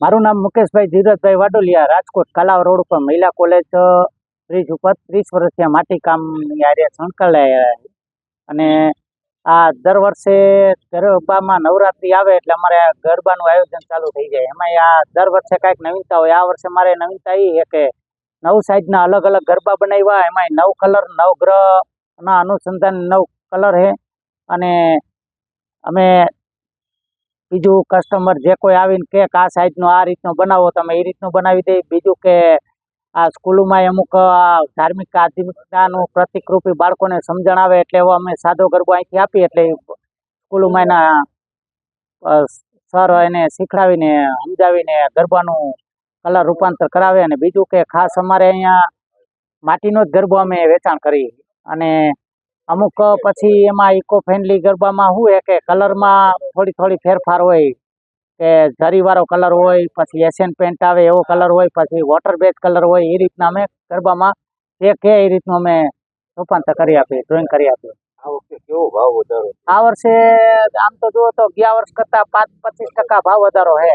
મારું નામ મુકેશભાઈ ધીરજભાઈ વાડોલિયા, રાજકોટ, કલાવ રોડ ઉપર મહિલા કોલેજ બ્રિજ ઉપર, ત્રીસ વર્ષથી માટી કામની આરે સંકળાયેલા અને આ દર વર્ષે ગરબામાં નવરાત્રિ આવે એટલે અમારે ગરબાનું આયોજન ચાલુ થઈ જાય. એમાં આ દર વર્ષે કાંઈક નવીનતા હોય. આ વર્ષે મારે નવીનતા એ છે કે નવ સાઈઝના અલગ અલગ ગરબા બનાવ્યા. એમાં નવ કલર, નવ ગ્રહના અનુસંધાન, નવ કલર છે. અને અમે બીજું કસ્ટમર જે કોઈ આવીને કે આ સાઈઝનો આ રીતનો બનાવો, તમે એ રીતનું બનાવી દઈ બીજું કે આ સ્કૂલોમાં અમુક ધાર્મિક, આધ્યાત્મિકતાનું પ્રતિકરૂપી બાળકોને સમજણ આવે એટલે એવો અમે સાદો ગરબો અહીંથી આપીએ એટલે સ્કૂલોમાં એના સર એને શીખડાવીને, સમજાવીને ગરબાનું કલર રૂપાંતર કરાવે. અને બીજું કે ખાસ અમારે અહીંયા માટીનો જ ગરબો અમે વેચાણ કરી. અને અમુક પછી એમાં ઇકો ફ્રેન્ડલી ગરબામાં શું છે કે કલરમાં થોડી થોડી ફેરફાર હોય કે જરીવાળો કલર હોય પછી એશિયન પેન્ટ આવે એવો કલર હોય પછી વોટર બેઝ કલર હોય એ રીતના અમે ગરબામાં જે કે એ રીતનું અમે રૂપાંતર કરી આપીએ ડ્રોઈંગ કરી આપીએ. આ ભાવ વધારો આ વર્ષે આમ તો જુઓ તો ગયા વર્ષ કરતાં પાંચ પચીસ ટકા ભાવ વધારો છે.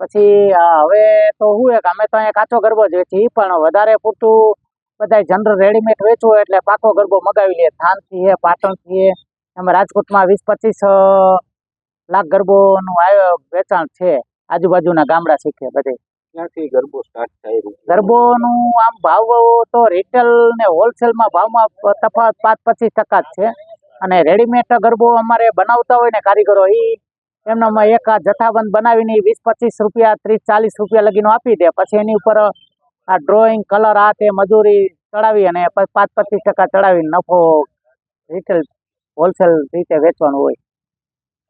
પછી હવે તો શું છે કે અમે તો અહીંયા કાચો ગરબો જોઈએ છીએ પણ વધારે પૂરતું બધા જનરલ રેડીમેડ વેચવું હોય એટલે પાકો ગરબો મગાવી લે. થાનથી છે પાટણથી છે એમાં રાજકોટમાં વીસ પચીસ લાખ ગરબોનું વેચાણ છે. આજુબાજુના ગામડા શીખે બધે. ક્યાંથી ગરબો સ્ટાર્ટ થાય ગરબોનું આમ ભાવ તો રિટેલ ને હોલસેલમાં ભાવમાં તફાવત પાંચ પચીસ ટકા જ છે. અને રેડીમેડ ગરબો અમારે બનાવતા હોય ને કારીગરો એ એમનામાં એક જથ્થાબંધ બનાવીને વીસ પચીસ રૂપિયા ત્રીસ ચાલીસ રૂપિયા લગીનો આપી દે. પછી એની ઉપર આ ડ્રોઈંગ કલર આ તે મજૂરી ચડાવી અને પાંચ પચીસ ટકા ચડાવીને નફો રિટેલ હોલસેલ રીતે વેચવાનું હોય.